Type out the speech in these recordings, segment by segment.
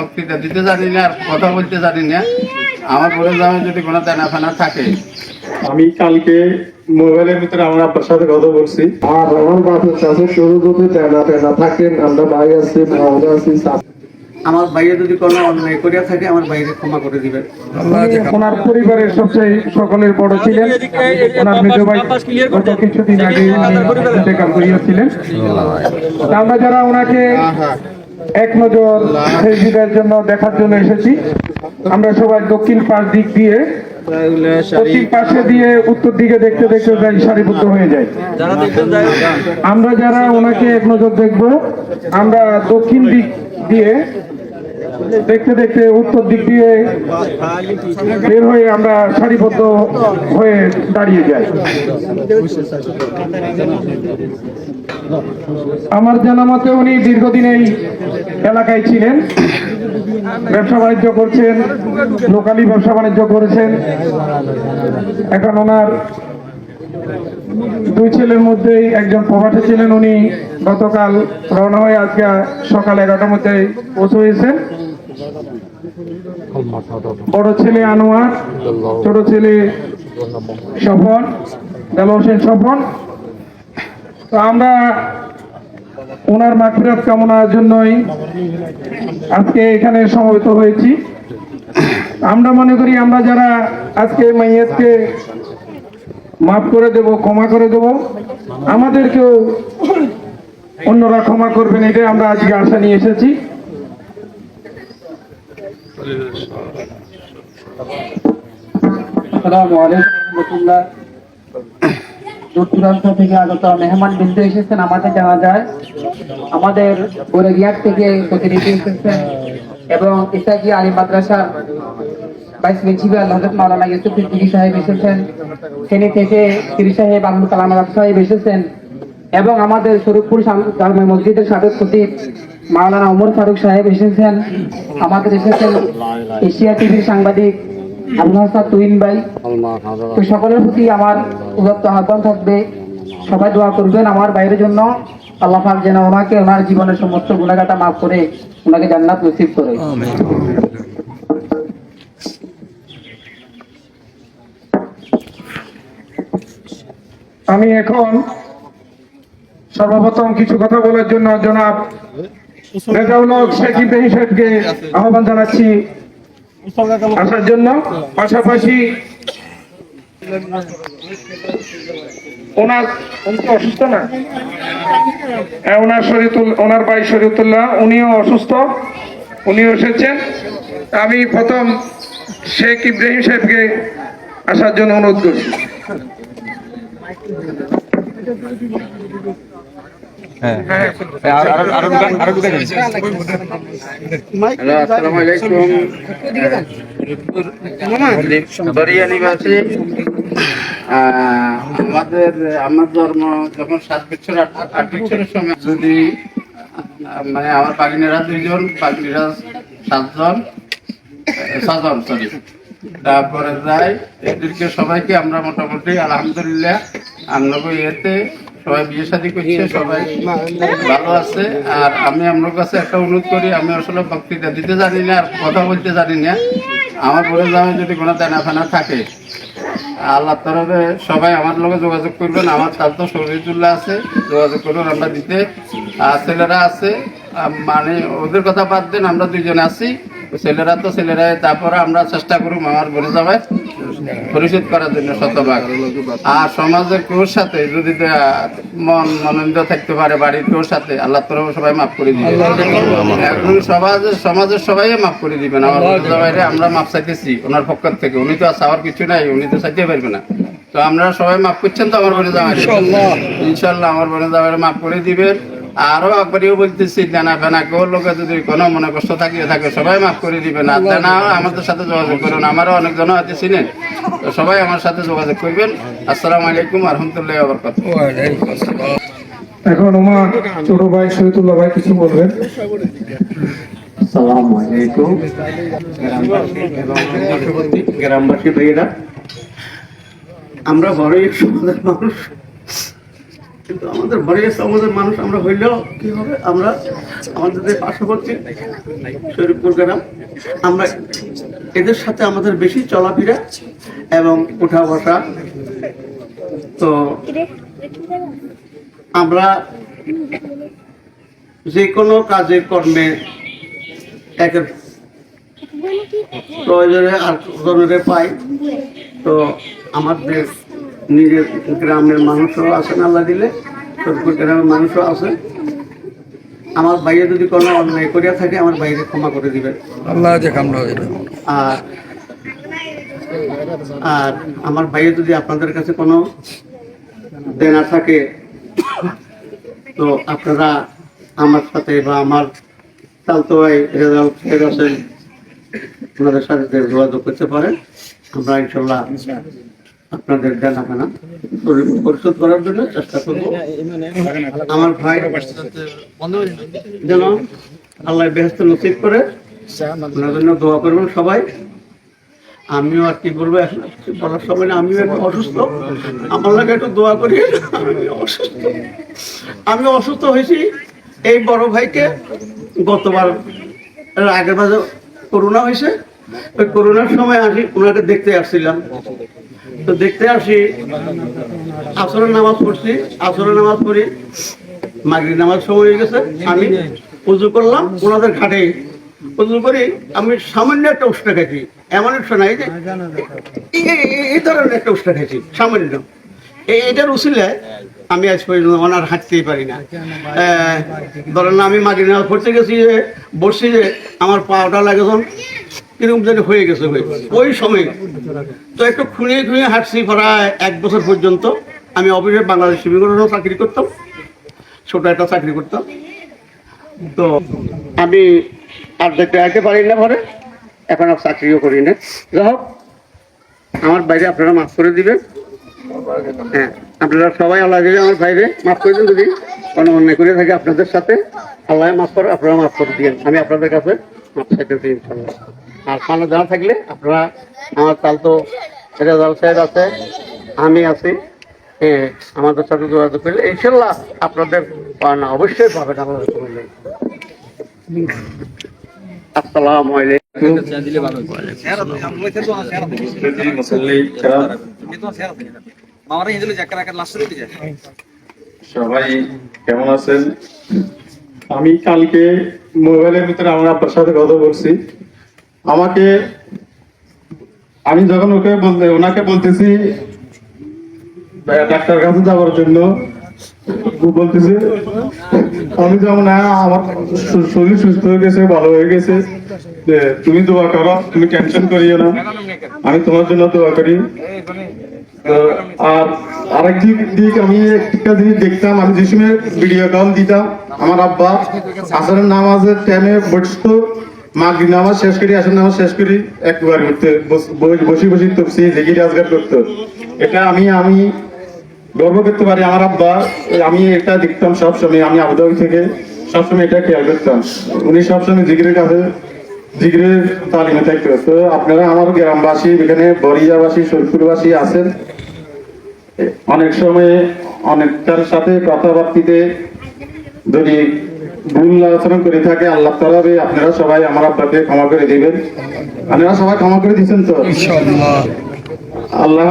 বক্তৃতা দিতে জানি না আর কথা বলতে জানি না। আমার বলে যাবে যদি কোনো দেনা ফেনা থাকে। আমি কালকে মোবাইলের ভিতরে আমার আপনার সাথে কথা বলছি। আর আমার বাপের কাছে শুরু যদি তেনা থাকেন আমরা ভাই আছি আছি আমার বাইরে যদি কোনো অন্যায় করিয়া থাকে আমার বাইরে ক্ষমা করে দিবেন ওনার পরিবারের সবচেয়ে সকলের বড় ছিলেন। ওনার মেজ ভাই গত কিছুদিন আগে ইন্তেকাল করিয়াছিলেন। আমরা যারা ওনাকে এক নজর ফেসবুকের জন্য দেখার জন্য এসেছি। আমরা সবাই দক্ষিণ পাশ দিক দিয়ে, পশ্চিম পাশে দিয়ে উত্তর দিকে দেখতে দেখতে যাই, সারিবদ্ধ হয়ে যায় আমরা যারা ওনাকে এক নজর দেখব, আমরা দক্ষিণ দিক দিয়ে দেখতে দেখতে উত্তর দিক দিয়ে বের হয়ে আমরা সারিবদ্ধ হয়ে দাঁড়িয়ে যাই। আমার জানা মতে উনি দীর্ঘদিন এই এলাকায় ছিলেন। ব্যবসা বাণিজ্য করছেন, লোকালি ব্যবসা বাণিজ্য করেছেন। এখন ওনার দুই ছেলের মধ্যেই একজন প্রবাসে ছিলেন। উনি গতকাল রওনা হয়ে আজকে সকাল এগারোটার মধ্যে পৌঁছে হয়েছেন বড় ছেলে আনোয়ার, ছোট ছেলে স্বপন দেল হোসেন স্বপন। তো আমরা ওনার মাগফিরাত কামনার জন্যই আজকে এখানে সমবেত হয়েছি। আমরা মনে করি আমরা যারা আজকে মাইয়াতকে মাফ করে দেব, ক্ষমা করে দেব, আমাদেরকেও অন্যরা ক্ষমা করবেন, এটাই আমরা আজকে আশা নিয়ে এসেছি। দূর দূরান্ত থেকে আগত মেহমান বিন্দু এসেছেন, আমাদের জানা যায়। আমাদের থেকে প্রতিনিধি এসেছেন এবং ইসাকি আলী মাদ্রাসার সাহেব থেকে এবং আমাদের জামে মসজিদের সাবেক খতিব মাওলানা ওমর ফারুক সাহেব এসেছেন আমাদের এসেছেন এশিয়া টিভির সাংবাদিক আবুল হাসান তুহিন ভাই। তো সকলের প্রতি আমার উদত্ত আহ্বান থাকবে। সবাই দোয়া করবেন আমার বাইরের জন্য। আল্লাহ পাক যেন ওনাকে ওনার জীবনের সমস্ত গুণাগাটা মাফ করে ওনাকে জান্নাত নসিব করে। আমি এখন সর্বপ্রথম কিছু কথা বলার জন্য জনাব আহ্বান জানাচ্ছি আসার জন্য। পাশাপাশি ওনার অসুস্থ না? হ্যাঁ, ওনার ওনার উনিও অসুস্থ উনিও এসেছেন। আমি প্রথম শেখ ইব্রাহিম সাহেবকে আসার জন্য অনুরোধ করছি। আমাদের আমার ধর্ম যখন সাত বছর আট বছরের সময় যদি মানে আমার বাগিনেরা দুইজন বাগিনীরা সাতজন ছজন সরি তারপরে যাই এদেরকে সবাইকে আমরা মোটামুটি আলহামদুলিল্লাহ আমরা ইয়েতে সবাই বিয়ে শাদী করছে সবাই ভালো আছে। আর আমি আপনার কাছে একটা অনুরোধ করি আমি আসলে বক্তৃতা দিতে জানি না আর কথা বলতে জানি না। আমার বলে যাবে যদি কোনো দেনা ফেনা থাকে। আল্লাহ তরফে সবাই আমার লগে যোগাযোগ করবেন। আমার তার তো শরীরুল্লাহ আছে যোগাযোগ করুন আমরা দিতে। আর ছেলেরা আছে মানে ওদের কথা বাদ দেন আমরা দুইজন আছি। ছেলেরা তো ছেলেরা তারপরে আমরা চেষ্টা করুম আমার বলে যাবে পরিশোধ করার জন্য শতভাগ। আর সমাজের কেউর সাথে যদি মন মনোনীত থাকতে পারে বাড়ির কেউর সাথে আল্লাহ তরফে সবাই মাফ করে দিবে। এখন সমাজের সমাজের সবাই মাফ করে দিবেন আমার বাইরে আমরা মাফ চাইতেছি ওনার পক্ষ থেকে। উনি তো আর চাওয়ার কিছু নাই উনি তো চাইতে পারবে না। তো আমরা সবাই মাফ করছেন তো আমার বোনে জামাই ইনশাল্লাহ আমার বোনে জামাই মাফ করে দিবেন। আরও একবারও বলতেছি জানা ফেনা কেউ লোকে যদি কোনো মনে কষ্ট থাকিয়ে থাকে সবাই মাফ করে দিবেন। আর জানা আমাদের সাথে যোগাযোগ করুন। আমারও অনেকজন হয়তো ছিলেন তো সবাই আমার সাথে যোগাযোগ করবেন। আসসালামু আলাইকুম রহমতুল্লাহ বরকত এখন আমার ছোট ভাই শহীদুল্লাহ ভাই কিছু বলবেন? আসসালামু আলাইকুম। গ্রামবাসী ভাইয়েরা আমরা বড়ই সমাজের মানুষ। কিন্তু আমাদের বরিয়াস আমাদের মানুষ আমরা হইলেও কি হবে? আমরা আমাদের যে পার্শ্ববর্তী শরীফপুর গ্রাম, আমরা এদের সাথে আমাদের বেশি চলাফেরা এবং উঠা বসা তো আমরা যে কোনো কাজে, কর্মে একের প্রয়োজনে আর জনের পাই। তো আমাদের নিজের গ্রামের মানুষও আছেন আল্লাহ দিলে সরপুর গ্রামের মানুষও আছে। আমার বাইরে যদি কোনো অন্যায় করিয়া থাকে আমার বাইরে ক্ষমা করে দিবেন। আল্লাহ যে কামনা আর আর আমার ভাইয়ে যদি আপনাদের কাছে কোনো দেনা থাকে তো আপনারা আমার সাথে বা আমার চালতো ভাই রেজাল্ট আছেন ওনাদের সাথে যোগাযোগ করতে পারেন। আমরা ইনশাল্লাহ আপনাদের দেনা কেনা পরিশোধ করার জন্য চেষ্টা করব। আমার ভাই যেন আল্লাহ বেহস্ত নসিব করে, ওনার জন্য দোয়া করবেন সবাই। আমিও আর কি বলব, এখন বলার সময় না আমিও একটু অসুস্থ। আমার লাগে একটু দোয়া করি। অসুস্থ। আমি অসুস্থ হয়েছি। এই বড় ভাইকে গতবার আগের বাজে করোনা হয়েছে। ওই করোনার সময় আসি ওনাকে দেখতে আসছিলাম। তো দেখতে আসি, আসরের নামাজ পড়ছি, আসরের নামাজ পড়ি, মাগরিব নামাজ সময় হয়ে গেছে, আমি উজু করলাম, ওনাদের ঘাটে উজু করি, আমি সামান্য একটা উষ্টা খাইছি, এমন একটা নাই যে এই- ধরনের একটা উষ্টা খাইছি, সামান্য। এটার উচিলে আমি আজ পর্যন্ত ওনার হাঁটতেই পারি না। ধরেন আমি মাগরিব নামাজ পড়তে গেছি যে, বসছি যে, আমার পাওয়াটা লাগে কীরকম যেন হয়ে গেছে ওই সময়। তো একটু খুঁড়িয়ে খুঁড়িয়ে হাঁটছি প্রায় এক বছর পর্যন্ত। আমি অফিসে বাংলাদেশ শিবির চাকরি করতাম। ছোট একটা চাকরি করতাম। তো আমি আর দেখতে আসতে পারি না ঘরে। এখন আর চাকরিও করি না। যাই হোক, আমার বাইরে আপনারা মাফ করে দিবেন। হ্যাঁ আপনারা সবাই আল্লাহ দিলে আমার বাইরে মাফ করে দিন, যদি কোনো অন্যায় করে থাকে আপনাদের সাথে, আল্লাহ মাফ করে, আপনারা মাফ করে দিন আমি আপনাদের কাছে মাফ চাইতেছি ইনশাল্লাহ আর কোনো জানা থাকলে আপনারা আমার তাল তো রেজাল সাহেব আছে, আমি আছি। হ্যাঁ, আমাদের সাথে যোগাযোগ করলে ইনশাল্লাহ আপনাদের না অবশ্যই পাবেন আমাদের আসসালামু সবাই কেমন আছেন? আমি কালকে মোবাইলের ভিতরে আমার আপনার সাথে কথা বলছি। আমাকে, আমি যখন ওকে বলতে, ওনাকে বলতেছি, ডাক্তার কাছে যাওয়ার জন্য, বলতেছে, আমি যেমন আমার শরীর সুস্থ হয়ে গেছে, ভালো হয়ে গেছে। তুমি দোয়া করো, তুমি টেনশন করিও না। আমি তোমার জন্য দোয়া করি। আর আরেক দিক দিক আমি একটা জিনিস দেখতাম, আমি যে সময় ভিডিও কল দিতাম, আমার আব্বা আসরের নামাজের টাইমে বসতো মাগরি নামাজ শেষ করি, আসর নামাজ শেষ করি, একবার করতে বসে বসে তপসি জিগির আজগার করতো। এটা আমি আমি গর্ব করতে পারি আমার আব্বা আমি এটা দেখতাম সবসময়, আমি আবুধাবি থেকে সবসময় এটা খেয়াল করতাম। উনি সবসময় জিগিরের কাছে জিগিরের তালিমে থাকতো। তো আপনারা আমার গ্রামবাসী, এখানে বরিয়াবাসী শরীরপুরবাসী আছেন। অনেক সময় অনেকটার সাথে কথাবার্তিতে যদি ভুল আলোচনা করে থাকে আল্লাহ তালাবে আপনারা সবাই আমার আব্বাকে ক্ষমা করে দিবেন। আপনারা সবাই ক্ষমা করে দিচ্ছেন তো? আল্লাহ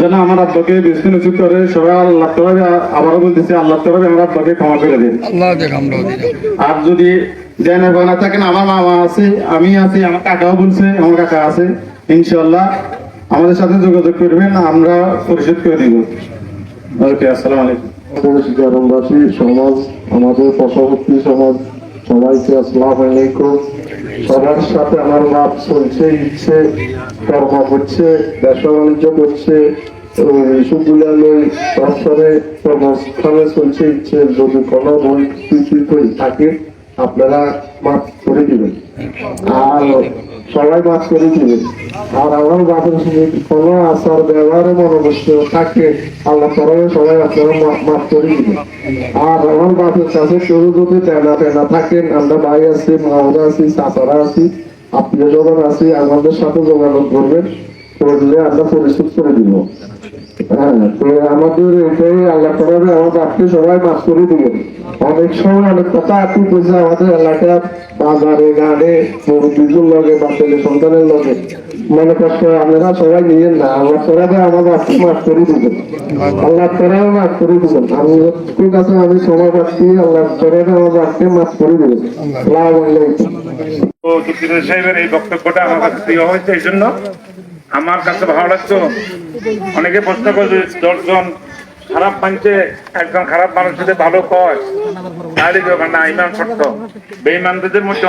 যেন আমার আব্বাকে বেশি উচিত করে সবাই আল্লাহ তালাবে আবারও বলতেছি আল্লাহ তালাবে আমার আব্বাকে ক্ষমা করে দিন। আর যদি জেনে না থাকেন আমার মামা আছে আমি আছি আমার কাকাও বলছে আমার কাকা আছে ইনশাল্লাহ আমাদের সাথে যোগাযোগ করবেন আমরা পরিশোধ করে দিব। ওকে আসসালামু আলাইকুম। গ্রামবাসী সমাজ, আমাদের পার্শ্ববর্তী সমাজ, সবাইকে আসসালাম আলাইকুম। সবার সাথে আমার লাভ চলছে, ইচ্ছে, কর্ম করছে ব্যবসা বাণিজ্য করছে বিশ্ববিদ্যালয় সংসারে কর্মস্থানে চলছে ইচ্ছে যদি কোনো বই থাকে, আপনারা মাফ করে দিবেন আর সবাই মাফ করে আর আমার বাপের সঙ্গে কোনো আচার ব্যবহারে মনোবস্ত থাকে, আল্লাহ সবাই আপনারা মাফ করে আর আমার বাপের কাছে কেউ যদি থাকেন, আমরা ভাই আছি মাওরা আছি, চাচারা আছি যখন আছি, আমাদের সাথে যোগাযোগ করবেন, করলে আমরা পরিশোধ করে দিব। আমাদের এটাই আল্লাহ তালা আমার বাপকে সবাই মাফ করে দিবেন অনেক সময় অনেক কথা আপনি বলছে আমাদের এলাকা বাজারে গানে মুরব্বীদের লগে বা ছেলে সন্তানের লগে। মনে কষ্ট আপনারা সবাই নিয়েন না, আল্লাহ তালা আমার বাপকে মাফ করে দিবেন আল্লাহ তালা মাফ করে দিবেন। আমি ঠিক আছে আমি সময় পাচ্ছি আল্লাহ তালা আমার বাপকে মাফ করে দিবেন তুকির এই বক্তব্যটা আমার কাছে প্রিয় হয়েছে, এই জন্য আমার কাছে ভালো লাগতো অনেকে প্রশ্ন করছে, দশজন খারাপ মানছে একজন খারাপ মানুষ যদি ভালো কয় তাহলে? না, ইমান সত্য বেইমানদের মধ্যে